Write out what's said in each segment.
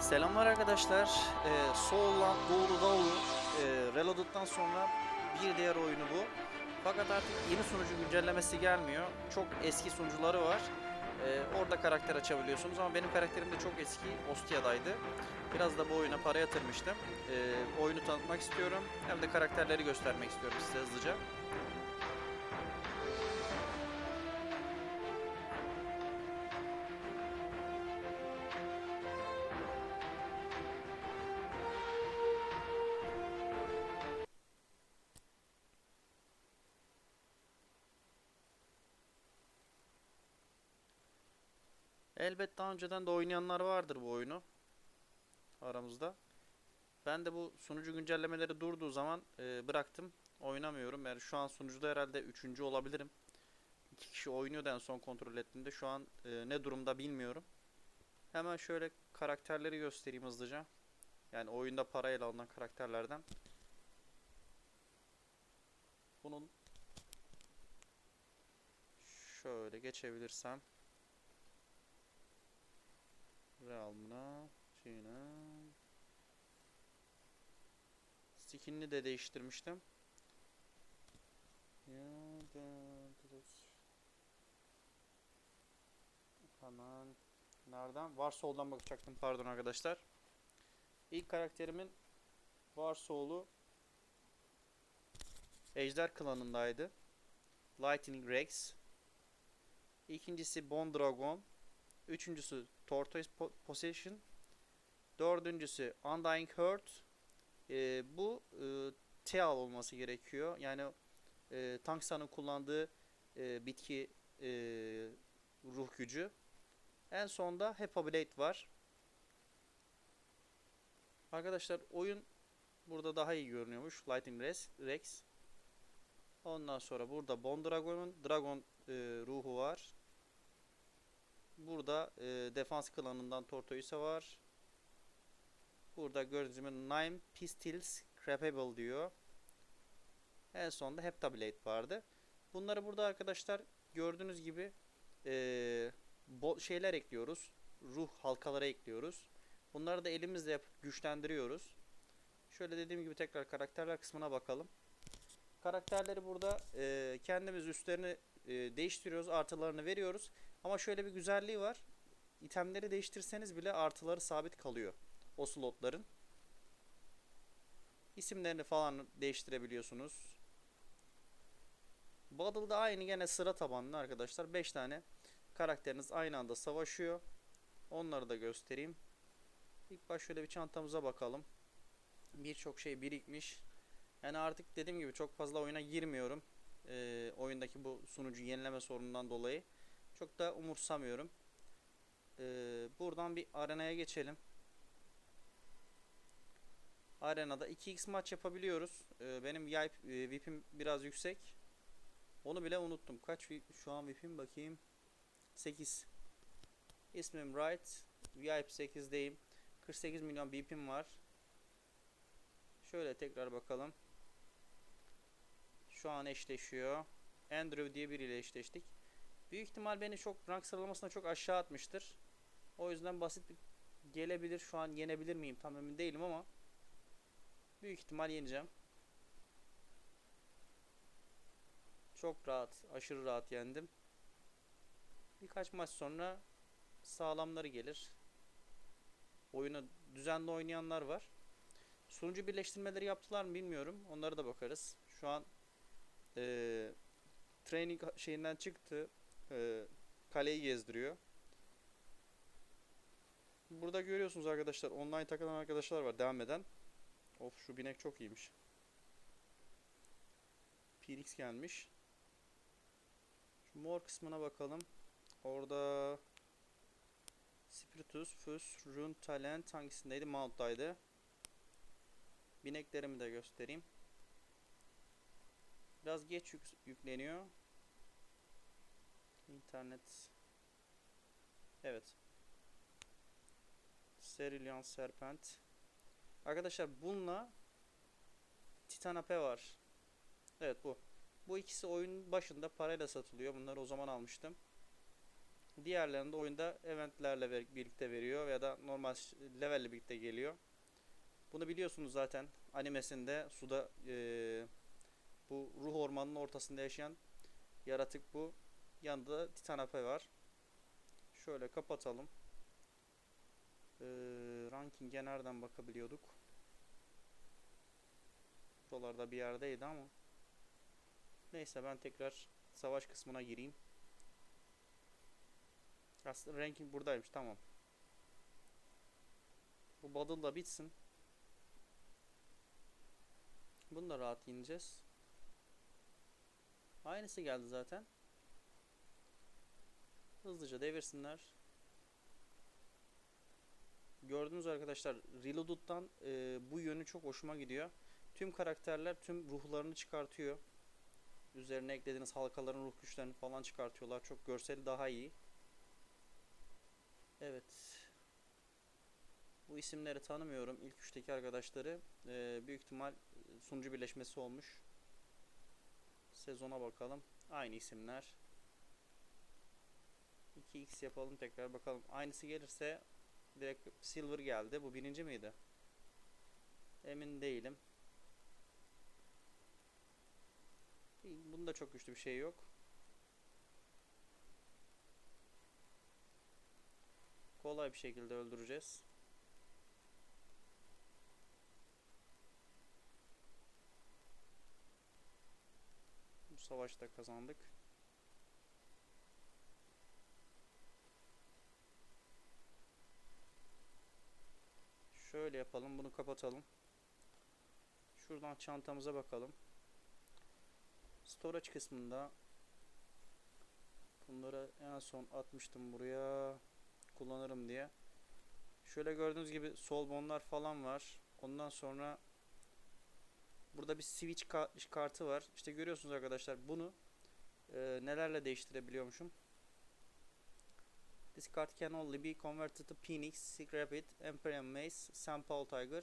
Selamlar arkadaşlar. Ee, Soul'la Doğulu Davulu e, Reloaded'dan sonra bir diğer oyunu bu. Fakat artık yeni sunucu güncellemesi gelmiyor. Çok eski sunucuları var. Ee, orada karakter açabiliyorsunuz ama benim karakterim de çok eski. Ostia'daydı. Biraz da bu oyuna para yatırmıştım. Ee, oyunu tanıtmak istiyorum. Hem de karakterleri göstermek istiyorum size hızlıca. Elbet daha önceden de oynayanlar vardır bu oyunu aramızda. Ben de bu sunucu güncellemeleri durduğu zaman e, bıraktım. Oynamıyorum. Yani şu an sunucuda herhalde üçüncü olabilirim. İki kişi oynuyordu en son kontrol ettiğimde. Şu an e, ne durumda bilmiyorum. Hemen şöyle karakterleri göstereyim hızlıca. Yani oyunda parayla alınan karakterlerden. Bunun şöyle geçebilirsem Realm'ına şeyine skinini de değiştirmiştim. Ya da hemen nereden? Warsoul'dan bakacaktım pardon arkadaşlar. İlk karakterimin Warsoul'u Ejder klanındaydı. Lightning Rex. İkincisi Bone Dragon. Üçüncüsü Tortoise Po- Possession. Dördüncüsü Undying Hurt. Ee, bu e, Teal olması gerekiyor. Yani e, Tanksan'ın kullandığı e, bitki e, ruh gücü. En sonda Hepa Blade var. Arkadaşlar oyun burada daha iyi görünüyormuş. Lightning Rex. Ondan sonra burada Bone Dragon'un Dragon e, ruhu var. Burada e, defans klanından Tortoise var. Burada gördüğünüz gibi Nine Pistols Crapable diyor. En sonunda Heptablade vardı. Bunları burada arkadaşlar gördüğünüz gibi e, şeyler ekliyoruz. Ruh halkaları ekliyoruz. Bunları da elimizle yapıp güçlendiriyoruz. Şöyle dediğim gibi tekrar karakterler kısmına bakalım. Karakterleri burada e, kendimiz üstlerini e, değiştiriyoruz. Artılarını veriyoruz. Ama şöyle bir güzelliği var. İtemleri değiştirseniz bile artıları sabit kalıyor. O slotların. İsimlerini falan değiştirebiliyorsunuz. Battle'da aynı gene sıra tabanlı arkadaşlar. 5 tane karakteriniz aynı anda savaşıyor. Onları da göstereyim. İlk baş şöyle bir çantamıza bakalım. Birçok şey birikmiş. Yani artık dediğim gibi çok fazla oyuna girmiyorum. Ee, oyundaki bu sunucu yenileme sorunundan dolayı. Çok da umursamıyorum. Ee, buradan bir arenaya geçelim. Arenada 2x maç yapabiliyoruz. Ee, benim VIP, e, VIP'im biraz yüksek. Onu bile unuttum. Kaç şu an VIP'im bakayım. 8. İsmim Wright. VIP 8'deyim. 48 milyon VIP'im var. Şöyle tekrar bakalım. Şu an eşleşiyor. Andrew diye biriyle eşleştik. Büyük ihtimal beni çok rank sıralamasına çok aşağı atmıştır. O yüzden basit bir gelebilir. Şu an yenebilir miyim tam emin değilim ama büyük ihtimal yeneceğim. Çok rahat, aşırı rahat yendim. Birkaç maç sonra sağlamları gelir. Oyunu düzenli oynayanlar var. Sunucu birleştirmeleri yaptılar mı bilmiyorum. Onlara da bakarız. Şu an eee training şeyinden çıktı. Eee, kaleyi gezdiriyor. Burada görüyorsunuz arkadaşlar online takılan arkadaşlar var devam eden. Of şu binek çok iyiymiş. Phoenix gelmiş. Şu mor kısmına bakalım. Orada Spiritus, Fus, Rune, Talent hangisindeydi? Mount'taydı. Bineklerimi de göstereyim. Biraz geç yük- yükleniyor. İnternet. Evet. Cerulean Serpent. Arkadaşlar bununla Titan Ape var. Evet bu. Bu ikisi oyunun başında parayla satılıyor. Bunları o zaman almıştım. Diğerlerinde oyunda eventlerle birlikte veriyor ya da normal levelle birlikte geliyor. Bunu biliyorsunuz zaten animesinde suda eee, bu ruh ormanının ortasında yaşayan yaratık bu. Yanında da Titanape var. Şöyle kapatalım. Eee ranking'e nereden bakabiliyorduk? Buralarda bir yerdeydi ama. Neyse ben tekrar savaş kısmına gireyim. Aslında ranking buradaymış tamam. Bu battle da bitsin. Bunu da rahat yeneceğiz. Aynısı geldi zaten. Hızlıca devirsinler. Gördünüz arkadaşlar Reloaded'dan e, bu yönü çok hoşuma gidiyor. Tüm karakterler tüm ruhlarını çıkartıyor. Üzerine eklediğiniz halkaların ruh güçlerini falan çıkartıyorlar. Çok görseli daha iyi. Evet. Bu isimleri tanımıyorum. İlk üçteki arkadaşları. Ee, büyük ihtimal e, sunucu birleşmesi olmuş. Sezona bakalım. Aynı isimler. 2x yapalım tekrar bakalım. Aynısı gelirse direkt silver geldi. Bu birinci miydi? Emin değilim. Bunda çok güçlü bir şey yok. Kolay bir şekilde öldüreceğiz. Bu savaşta kazandık. Şöyle yapalım, bunu kapatalım. Şuradan çantamıza bakalım. Storage kısmında bunları en son atmıştım buraya kullanırım diye. Şöyle gördüğünüz gibi sol bonlar falan var. Ondan sonra burada bir switch ka- kartı var. İşte görüyorsunuz arkadaşlar bunu e, nelerle değiştirebiliyormuşum. This card can only be converted to Phoenix, Sick Rapid, Mace, St. Paul Tiger,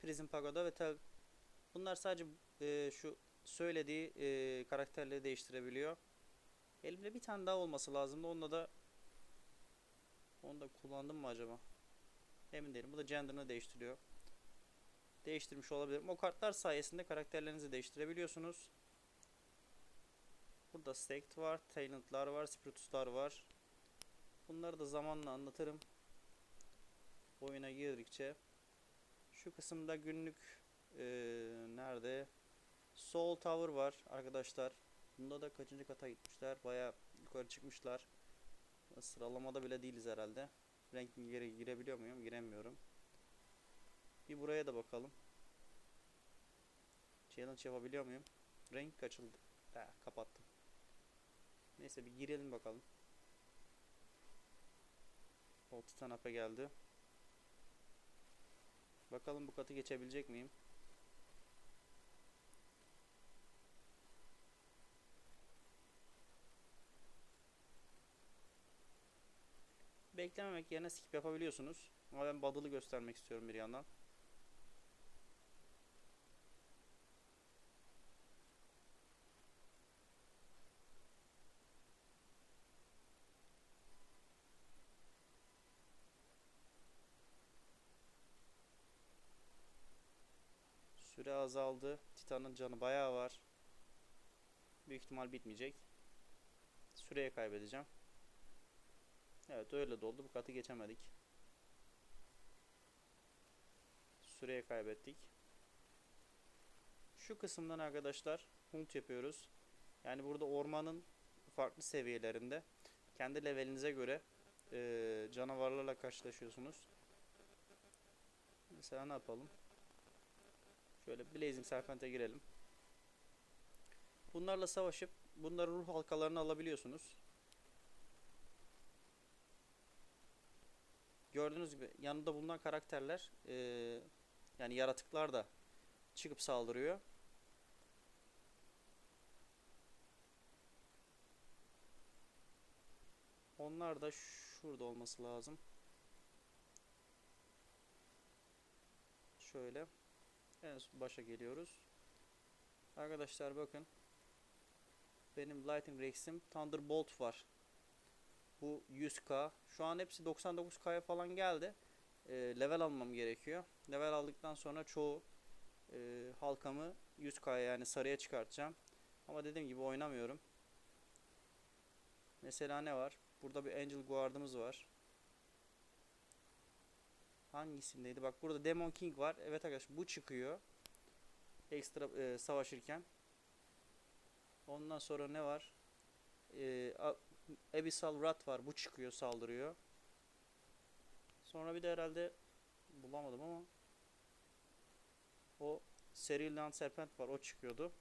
Prison Pagoda ve Tel Bunlar sadece e, şu söylediği e, karakterleri değiştirebiliyor. Elimde bir tane daha olması lazımdı. Onunla da onu da kullandım mı acaba? Emin değilim. Bu da gender'ını değiştiriyor. Değiştirmiş olabilirim. O kartlar sayesinde karakterlerinizi değiştirebiliyorsunuz. Burada Staked var, Talent'lar var, Spiritus'lar var. Bunları da zamanla anlatırım. Oyuna girdikçe. Şu kısımda günlük eee, nerede? Soul Tower var arkadaşlar. Bunda da kaçıncı kata gitmişler? Baya yukarı çıkmışlar. Sıralamada bile değiliz herhalde. Ranking geri girebiliyor muyum? Giremiyorum. Bir buraya da bakalım. Challenge yapabiliyor muyum? Rank açıldı. Ha, kapattım. Neyse bir girelim bakalım. O Titan Up'e geldi. Bakalım bu katı geçebilecek miyim? Beklememek yerine skip yapabiliyorsunuz. Ama ben Badılı göstermek istiyorum bir yandan. Süre azaldı. Titan'ın canı bayağı var. Büyük ihtimal bitmeyecek. Süreye kaybedeceğim. Evet öyle doldu. Bu katı geçemedik. Süreye kaybettik. Şu kısımdan arkadaşlar hunt yapıyoruz. Yani burada ormanın farklı seviyelerinde kendi levelinize göre eee, canavarlarla karşılaşıyorsunuz. Mesela ne yapalım? Şöyle Blazing Serpent'e girelim. Bunlarla savaşıp bunların ruh halkalarını alabiliyorsunuz. Gördüğünüz gibi yanında bulunan karakterler eee, yani yaratıklar da çıkıp saldırıyor. Onlar da şurada olması lazım. Şöyle. En başa geliyoruz. Arkadaşlar bakın. Benim Lightning Rex'im Thunderbolt var. Bu 100k. Şu an hepsi 99k'ya falan geldi. Ee, level almam gerekiyor. Level aldıktan sonra çoğu e, halkamı 100k'ya yani sarıya çıkartacağım. Ama dediğim gibi oynamıyorum. Mesela ne var? Burada bir Angel Guard'ımız var. Hangisindeydi? Bak burada Demon King var. Evet arkadaşlar bu çıkıyor. Ekstra e, savaşırken. Ondan sonra ne var? E, Abyssal Rat var. Bu çıkıyor saldırıyor. Sonra bir de herhalde bulamadım ama o Cerulean Serpent var. O çıkıyordu.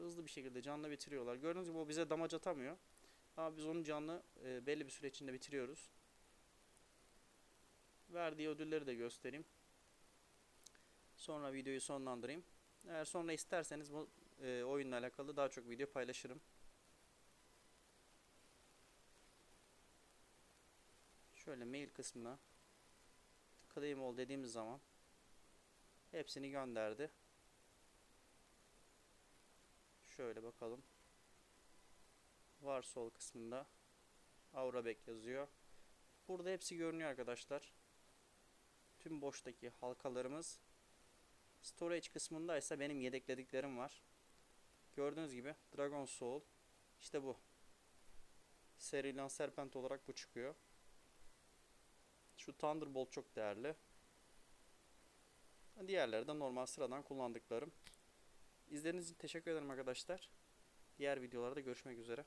Hızlı bir şekilde canlı bitiriyorlar. Gördüğünüz gibi o bize damage atamıyor. Ama biz onun canlı e, belli bir süre içinde bitiriyoruz. Verdiği ödülleri de göstereyim. Sonra videoyu sonlandırayım. Eğer sonra isterseniz bu e, oyunla alakalı daha çok video paylaşırım. Şöyle mail kısmına claim all dediğimiz zaman hepsini gönderdi. Şöyle bakalım. Var sol kısmında Aura Back yazıyor. Burada hepsi görünüyor arkadaşlar. Tüm boştaki halkalarımız. Storage kısmında ise benim yedeklediklerim var. Gördüğünüz gibi Dragon Soul işte bu. Serilan Serpent olarak bu çıkıyor. Şu Thunderbolt çok değerli. Diğerleri de normal sıradan kullandıklarım. İzlediğiniz için teşekkür ederim arkadaşlar. Diğer videolarda görüşmek üzere.